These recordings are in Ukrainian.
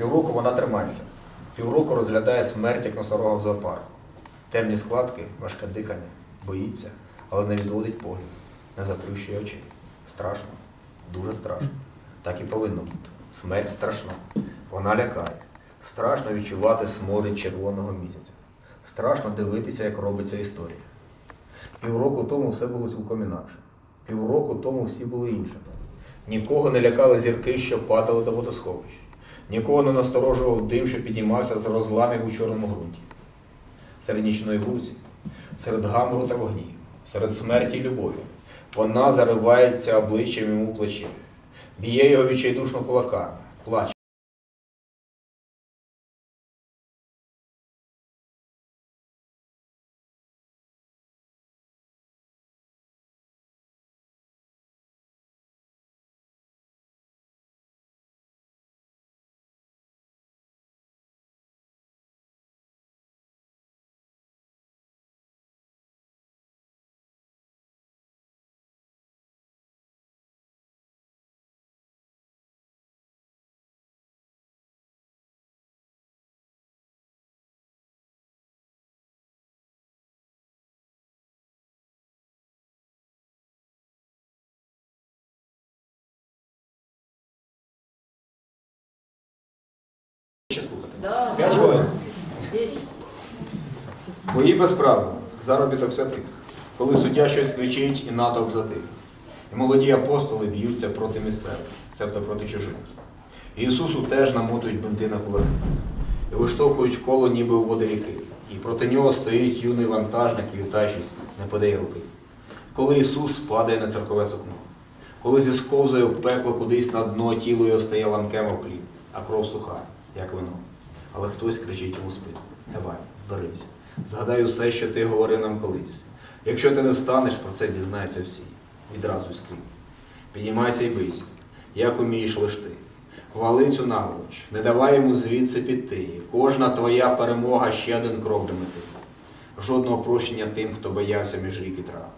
Півроку вона тримається. Півроку розглядає смерть як носорога в зоопарку. Темні складки, важке дихання, боїться, але не відводить погляд, не заплющує очей. Страшно, дуже страшно. Так і повинно бути. Смерть страшна. Вона лякає. Страшно відчувати сморід червоного місяця. Страшно дивитися, як робиться історія. Півроку тому все було цілком інакше. Півроку тому всі були іншими. Нікого не лякали зірки, що падали до водосховищ. Нікого не насторожував дим, що піднімався з розламів у чорному ґрунті. Серед нічної вулиці, серед гамору та вогнів, серед смерті й любові. Вона заривається обличчям йому плечі, б'є його відчайдушно кулаками, плаче. Ще слухати. П'ять хвилин. Бої без правил, заробіток святих, коли суддя щось кричить і натовп затих. І молоді апостоли б'ються проти місцевих, себто проти чужих. І Ісусу теж намотують бинти на кулаки. І виштовхують коло ніби у води ріки. І проти нього стоїть юний вантажник, і вітаючись, не подає руки. Коли Ісус падає на церкове сукно, коли зісковзає в пекло кудись на дно, тіло його стає ламкем об а кров суха, як вино. Але хтось кричить йому. Давай, зберись. Згадай усе, що ти говорив нам колись. Якщо ти не встанеш, про це дізнаються всі. Відразу скрізь. Підіймайся і бийся, як умієш лиш ти. Хвали цю наволоч, не давай йому звідси піти. Кожна твоя перемога ще один крок до мети. Жодного прощення тим, хто боявся між рік і трав.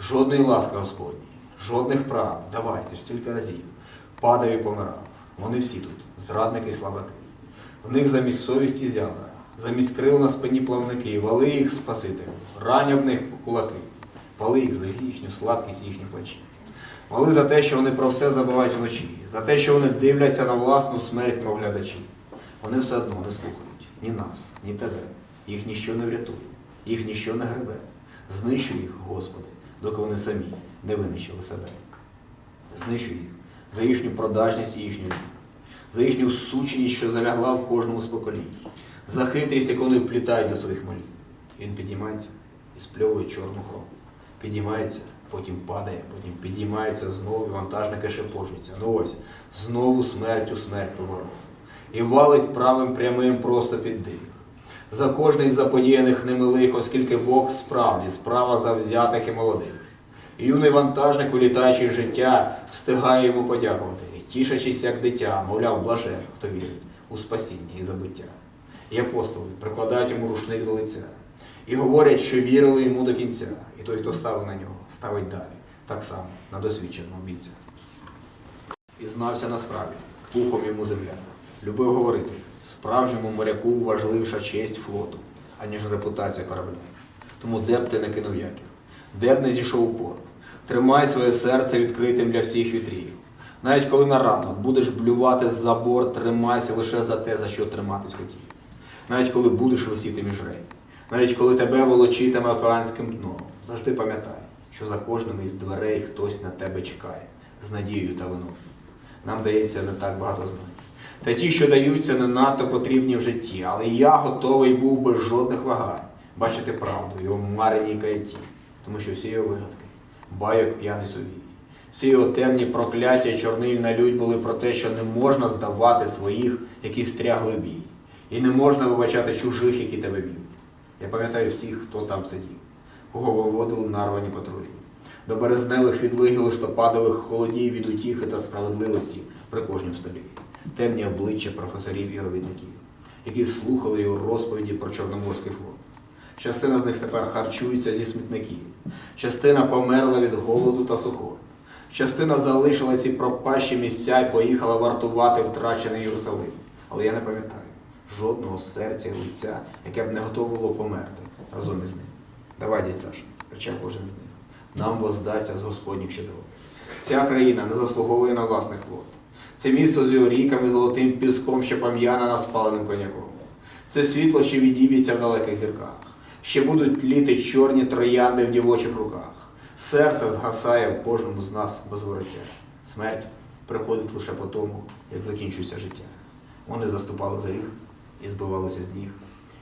Жодної ласки Господній, жодних прав. Давай, ти ж стільки разів. Падав і помирав. Вони всі тут, зрадники і слабаки. В них замість совісті зябра, замість крил на спині плавники, вали їх спасителю, рань об них кулаки, вали їх за їхню слабкість і їхні плечі. Вали за те, що вони про все забувають вночі, за те, що вони дивляться на власну смерть, мов глядачі. Вони все одно не слухають ні нас, ні тебе. Їх ніщо не врятує, їх ніщо не гребе. Знищуй їх, Господи, доки вони самі не винищили себе. Знищуй їх за їхню продажність і їхню лінь за їхню сученість, що залягла в кожному з поколінь, за хитрість, яку вони вплітають до своїх молів. Він підіймається і спльовує чорну кров. Підіймається, потім падає, потім підіймається знову, і вантажники шепочуться. Ну ось, знову смерть у смерть поворот. І валить правим прямим просто під дих. За кожний з заподіяних ними лих, оскільки Бог справді справа завзятих і молодих. І юний вантажник, вилітаючи з життя, встигає йому подякувати, тішачись, як дитя, мовляв, блаже, хто вірить у спасіння і забуття. І апостоли прикладають йому рушник до лиця і говорять, що вірили йому до кінця, і той, хто ставив на нього, ставить далі, так само на досвідченого бійця. І знався насправді, пухом йому земля. Любив говорити, справжньому моряку важливіша честь флоту, аніж репутація корабля. Тому де б ти не кинув якір, де б не зійшов у порт, тримай своє серце відкритим для всіх вітрів. Навіть коли на ранок будеш блювати за борт, тримайся лише за те, за що триматись хотів. Навіть коли будеш висіти між рей, навіть коли тебе волочитиме океанським дном, завжди пам'ятай, що за кожним із дверей хтось на тебе чекає з надією та виною. Нам дається не так багато знань. Та ті, що даються, не надто потрібні в житті, але я готовий був без жодних вагань бачити правду його мареній каяті, тому що всі його вигадки, байок п'яний совій. Всі темні прокляття і чорний налють були про те, що не можна здавати своїх, які встрягли бій. І не можна вибачати чужих, які тебе б'ють. Я пам'ятаю всіх, хто там сидів, кого виводили нарвані патрулі. До березневих відлиг і листопадових холодів від утіхи та справедливості при кожнім столі. Темні обличчя професорів і робітників, які слухали його розповіді про Чорноморський флот. Частина з них тепер харчується зі смітників, частина померла від голоду та сухот. Частина залишила ці пропащі місця і поїхала вартувати втрачений Єрусалим. Але я не пам'ятаю жодного серця і лиця, яке б не готове було померти разом із ним. Давай, дядь Саша, рече кожен з них. Нам воздасться з Господніх щедрот. Ця країна не заслуговує на власних вод. Це місто з його ріками, золотим піском, що пам'яна на спаленим коньяком. Це світло, що відіб'ється в далеких зірках. Ще будуть літи чорні троянди в дівочих руках. Серце згасає в кожному з нас без вороття. Смерть приходить лише по тому, як закінчується життя. Вони заступали за ріг і збивалися з ніг.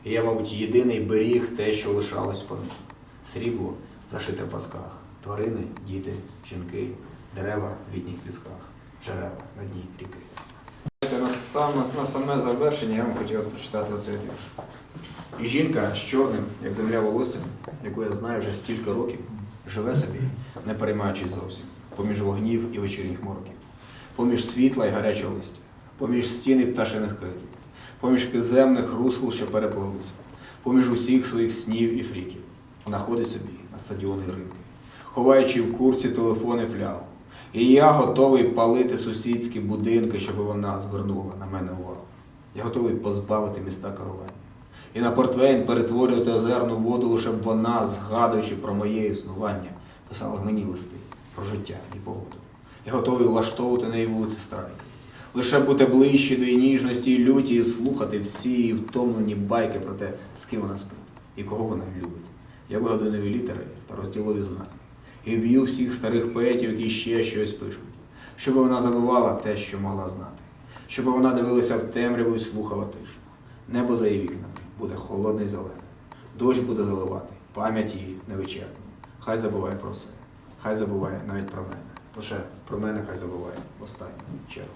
І я, мабуть, єдиний беріг те, що лишалось по них. Срібло зашите в пасках, тварини, діти, жінки, дерева в літніх пісках, джерела на дні ріки. На саме, на саме завершення я вам хотів прочитати оцей вірш. І жінка з чорним, як земля волоссям, яку я знаю вже стільки років, живе собі, не переймаючись зовсім, поміж вогнів і вечірніх мороків, поміж світла і гарячого листя, поміж стін і пташиних криків, поміж підземних русл, що переплилися, поміж усіх своїх снів і фріків. Вона собі на стадіони ринки, ховаючи в курці телефони флягу. І я готовий палити сусідські будинки, щоб вона звернула на мене увагу. Я готовий позбавити міста керування. І на портвейн перетворювати озерну воду, лише б вона, згадуючи про моє існування, писала мені листи про життя і погоду. Я готовий влаштовувати на її вулиці страйки. Лише бути ближче до її ніжності і люті і слухати всі її втомлені байки про те, з ким вона спить і кого вона любить. Я вигадую нові літери та розділові знаки. І б'ю всіх старих поетів, які ще щось пишуть, щоб вона забувала те, що могла знати, щоб вона дивилася в темряву і слухала тишу. Небо за її вікнами буде холодне і зелене. Дощ буде заливати, пам'ять її невичерпну. Хай забуває про все, хай забуває навіть про мене. Лише про мене хай забуває в останню чергу.